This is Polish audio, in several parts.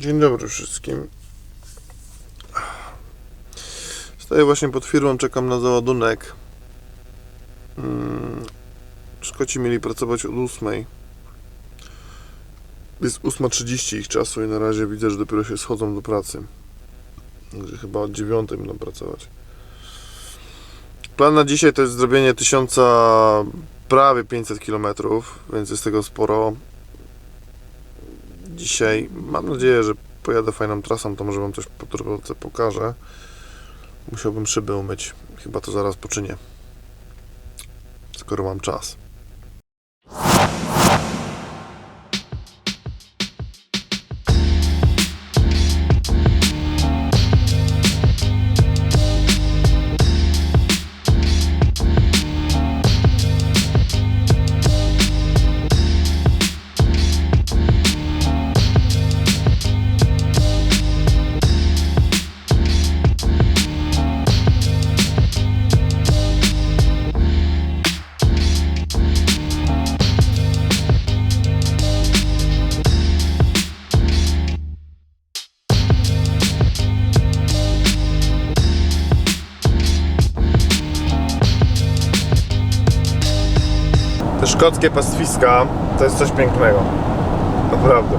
Dzień dobry wszystkim. Stoję właśnie pod firmą, czekam na załadunek. Mm, Szkoci mieli pracować od 8. Jest 8.30 ich czasu i na razie widzę, że dopiero się schodzą do pracy. Także chyba od 9 będą pracować. Plan na dzisiaj to jest zrobienie 1000 prawie 500 km, więc jest tego sporo. Dzisiaj mam nadzieję, że pojadę fajną trasą, to może Wam coś po drodze pokażę. Musiałbym szyby umyć. Chyba to zaraz poczynię. Skoro mam czas. Te szkockie pastwiska to jest coś pięknego. Naprawdę.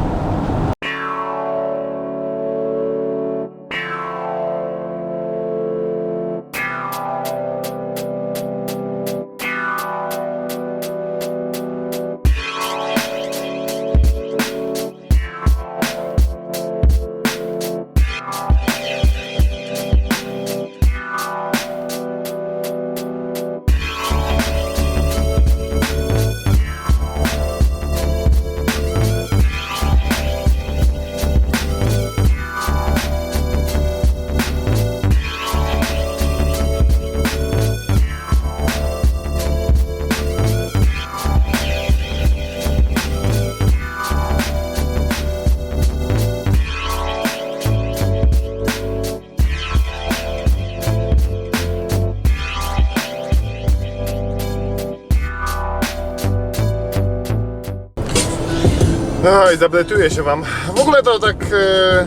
I zabletuję się Wam. W ogóle to tak e,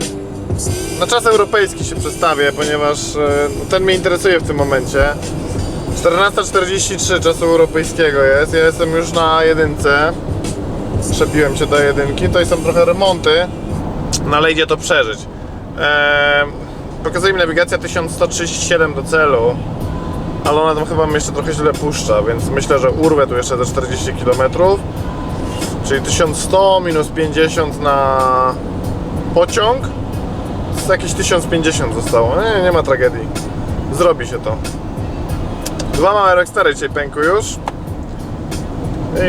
na czas europejski się przestawię, ponieważ e, no, ten mnie interesuje w tym momencie. 14.43 czasu europejskiego jest. Ja jestem już na jedynce. Przebiłem się do jedynki. Tutaj są trochę remonty, no ale idzie to przeżyć. E, pokazuje mi nawigacja 1137 do celu, ale ona tam chyba mnie jeszcze trochę źle puszcza, więc myślę, że urwę tu jeszcze te 40 km. Czyli 1100 minus 50 na pociąg. To jakieś 1050 zostało. Nie, nie ma tragedii. Zrobi się to. Dwa małe Rockstary dzisiaj pękły już.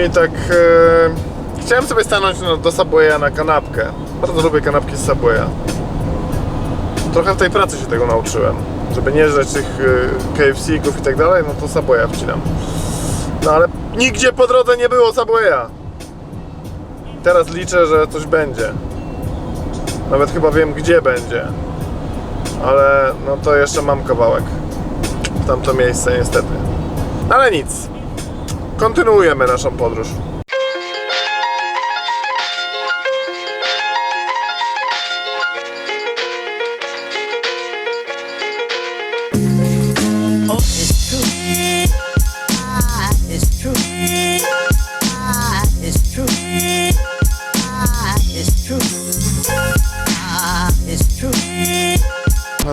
I tak... E, chciałem sobie stanąć no, do Subwaya na kanapkę. Bardzo lubię kanapki z Subwaya. Trochę w tej pracy się tego nauczyłem. Żeby nie żreć tych e, KFC-ków i tak dalej, no to Subwaya wcinam. No ale nigdzie po drodze nie było Subwaya. Teraz liczę, że coś będzie. Nawet chyba wiem, gdzie będzie. Ale no to jeszcze mam kawałek. W tamto miejsce niestety. Ale nic. Kontynuujemy naszą podróż.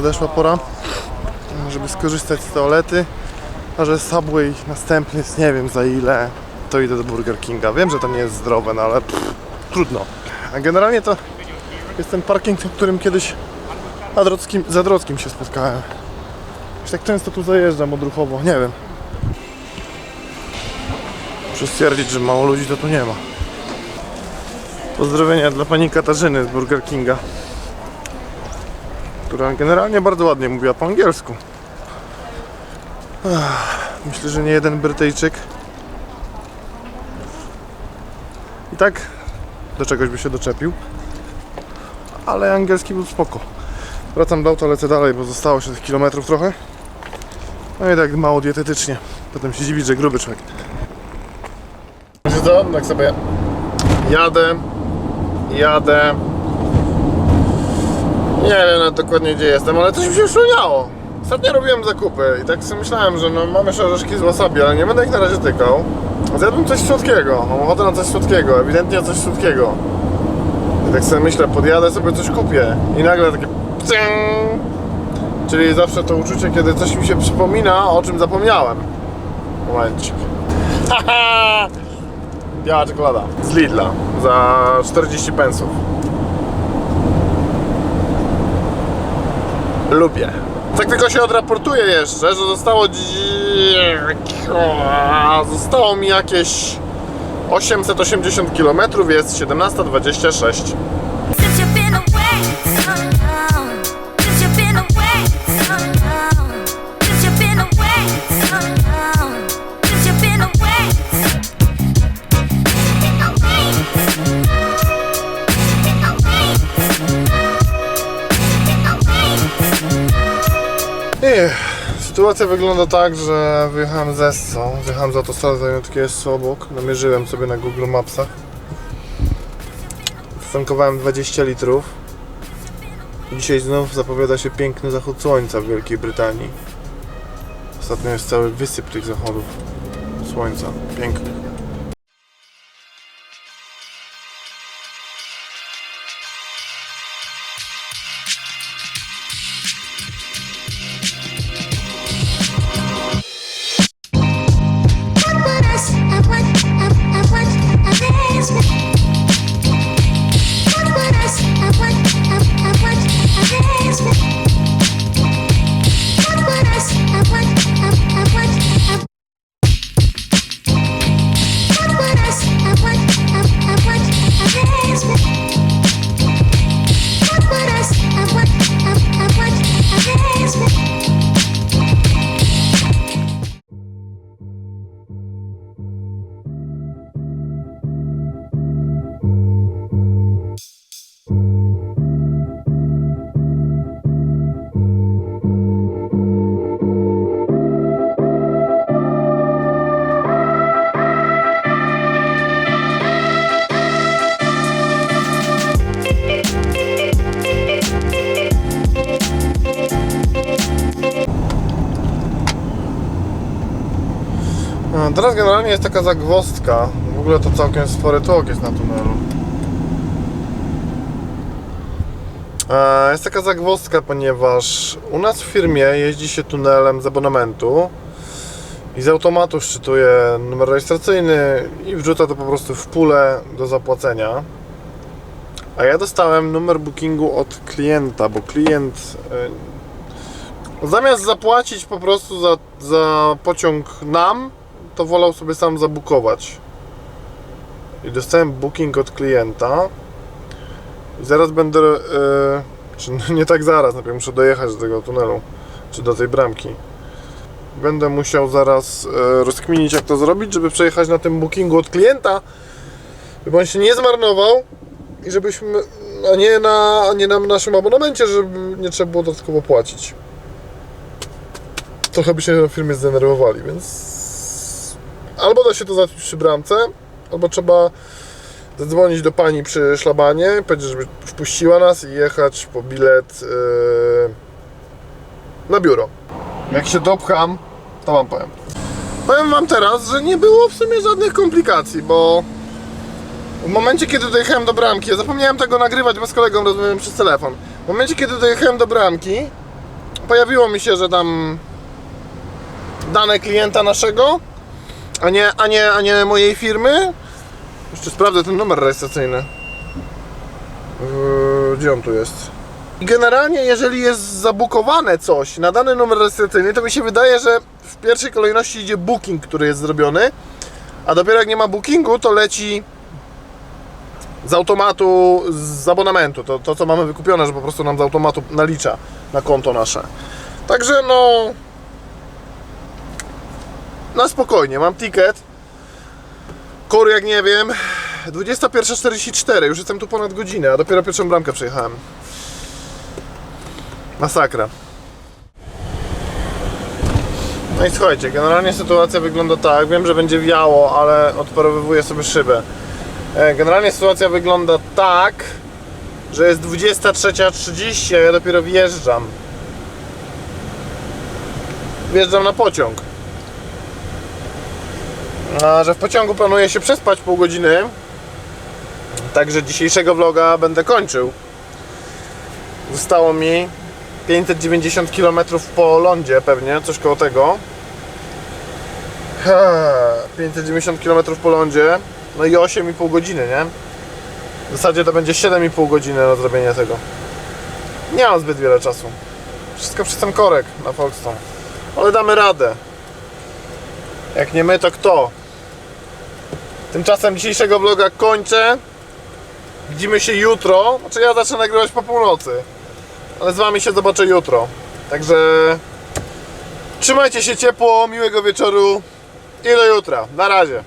Nadeszła pora, żeby skorzystać z toalety. A że Subway następny jest nie wiem za ile, to idę do Burger Kinga. Wiem, że to nie jest zdrowe, no ale pff, trudno. A generalnie to jest ten parking, w którym kiedyś Adrockim, z Adrockim się spotkałem. Już tak często tu zajeżdżam odruchowo, nie wiem. Muszę stwierdzić, że mało ludzi to tu nie ma. Pozdrowienia dla pani Katarzyny z Burger Kinga która generalnie bardzo ładnie mówiła po angielsku. Myślę, że nie jeden Brytyjczyk. I tak do czegoś by się doczepił. Ale angielski był spoko. Wracam do auta, lecę dalej, bo zostało się tych kilometrów trochę. No i tak mało dietetycznie. Potem się dziwić, że gruby człowiek. Wiecie co? Tak sobie jadę, jadę. Nie wiem dokładnie gdzie jestem, ale coś mi się przypomniało. Ostatnio robiłem zakupy i tak sobie myślałem, że no mamy jeszcze z wasabi, ale nie będę ich na razie tykał. Zjadłem coś słodkiego, mam ochotę na coś słodkiego, ewidentnie coś słodkiego. I tak sobie myślę, podjadę sobie coś kupię i nagle takie pcing! Czyli zawsze to uczucie, kiedy coś mi się przypomina, o czym zapomniałem. Momencik. Haha! Biała czekolada z Lidla za 40 pensów. Lubię. Tak tylko się odraportuję jeszcze, że zostało zostało mi jakieś 880 km, jest 17.26. sytuacja wygląda tak, że wyjechałem z Esso, wyjechałem z autostrady zajętki Esso obok, namierzyłem sobie na Google Mapsach. Wtankowałem 20 litrów. Dzisiaj znów zapowiada się piękny zachód słońca w Wielkiej Brytanii. Ostatnio jest cały wysyp tych zachodów słońca. Piękny. Teraz generalnie jest taka zagwozdka. W ogóle to całkiem spory tłok jest na tunelu. E, Jest taka zagwozdka, ponieważ u nas w firmie jeździ się tunelem z abonamentu i z automatu szczytuje numer rejestracyjny i wrzuca to po prostu w pulę do zapłacenia. A ja dostałem numer bookingu od klienta, bo klient e, zamiast zapłacić po prostu za, za pociąg nam, to wolał sobie sam zabukować. I dostałem booking od klienta. I zaraz będę. e, czy nie tak zaraz, najpierw muszę dojechać do tego tunelu, czy do tej bramki. Będę musiał zaraz e, rozkminić, jak to zrobić, żeby przejechać na tym bookingu od klienta, żeby on się nie zmarnował i żebyśmy. A nie na, nie na naszym abonamencie, żeby nie trzeba było dodatkowo płacić. Trochę by się na firmie zdenerwowali, więc albo da się to załatwić przy bramce, albo trzeba zadzwonić do pani przy szlabanie, powiedzieć, żeby wpuściła nas i jechać po bilet yy, na biuro. Jak się dopcham, to wam powiem. Powiem wam teraz, że nie było w sumie żadnych komplikacji, bo w momencie, kiedy dojechałem do bramki, ja zapomniałem tego nagrywać, bo z kolegą rozmawiałem przez telefon. W momencie, kiedy dojechałem do bramki, pojawiło mi się, że tam dane klienta naszego, a nie, a nie, a nie mojej firmy. Jeszcze sprawdzę ten numer rejestracyjny. Yy, Gdzie on tu jest? I generalnie, jeżeli jest zabukowane coś na dany numer rejestracyjny, to mi się wydaje, że w pierwszej kolejności idzie booking, który jest zrobiony, a dopiero jak nie ma bookingu, to leci z automatu, z abonamentu. To, to co mamy wykupione, że po prostu nam z automatu nalicza na konto nasze. Także no, na spokojnie, mam ticket. Kory jak nie wiem. 21.44, już jestem tu ponad godzinę, a dopiero pierwszą bramkę przejechałem. Masakra. No i słuchajcie, generalnie sytuacja wygląda tak. Wiem, że będzie wiało, ale odparowywuję sobie szybę. E, Generalnie sytuacja wygląda tak, że jest 23.30, a ja dopiero wjeżdżam. Wjeżdżam na pociąg. A że w pociągu planuję się przespać pół godziny, także dzisiejszego vloga będę kończył. Zostało mi 590 km po lądzie pewnie, coś koło tego. Ha, 590 km po lądzie, no i 8,5 godziny, nie? W zasadzie to będzie 7,5 godziny na zrobienie tego. Nie mam zbyt wiele czasu. Wszystko przez ten korek na Folkestone. Ale damy radę. Jak nie my, to kto? Tymczasem dzisiejszego vloga kończę. Widzimy się jutro. Znaczy ja zacznę nagrywać po północy. Ale z wami się zobaczę jutro. Także trzymajcie się ciepło, miłego wieczoru i do jutra. Na razie.